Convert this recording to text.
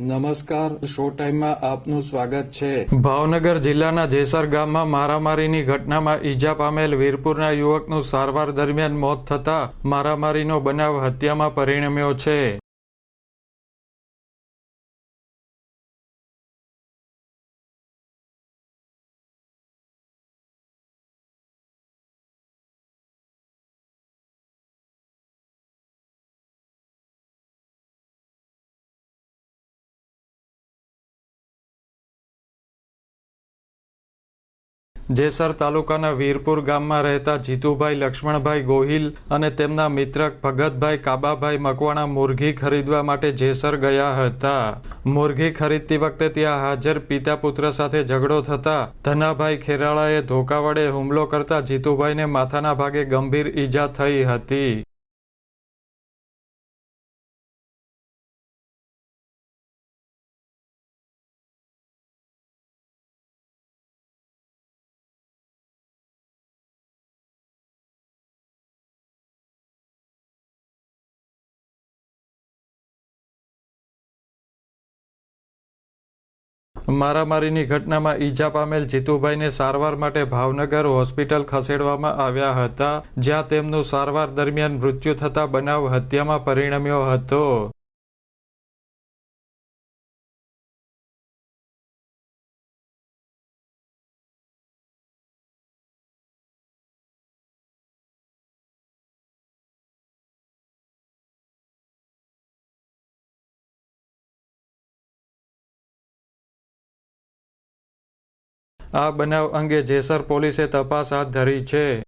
નમસ્કાર શો ટાઈમમાં આપનું સ્વાગત છે. ભાવનગર જિલ્લાના જેસર ગામમાં મારામારીની ઘટનામાં ઈજા પામેલ વીરપુરના યુવકનું સારવાર દરમિયાન મોત થતાં મારામારીનો બનાવ હત્યામાં પરિણમ્યો છે. જેસર તાલુકાના વીરપુર ગામમાં રહેતા જીતુભાઈ લક્ષ્મણભાઈ ગોહિલ અને તેમના મિત્ર ભગતભાઈ કાબાભાઈ મકવાણા મુરઘી ખરીદવા માટે જેસર ગયા હતા. મુરઘી ખરીદતી વખતે ત્યાં હાજર પિતા પુત્ર સાથે ઝઘડો થતા ધનાભાઈ ખેરાળાએ ધોકા વડે હુમલો કરતા જીતુભાઈને માથાના ભાગે ગંભીર ઈજા થઈ હતી. મારામારીની ઘટનામાં ઈજા પામેલ જીતુભાઈને સારવાર માટે ભાવનગર હોસ્પિટલ ખસેડવામાં આવ્યા હતા, જ્યાં તેમનું સારવાર દરમિયાન મૃત્યુ થતા બનાવ હત્યામાં પરિણમ્યો હતો. આ બનાવ અંગે જેસર પોલીસે તપાસ હાથ ધરી છે.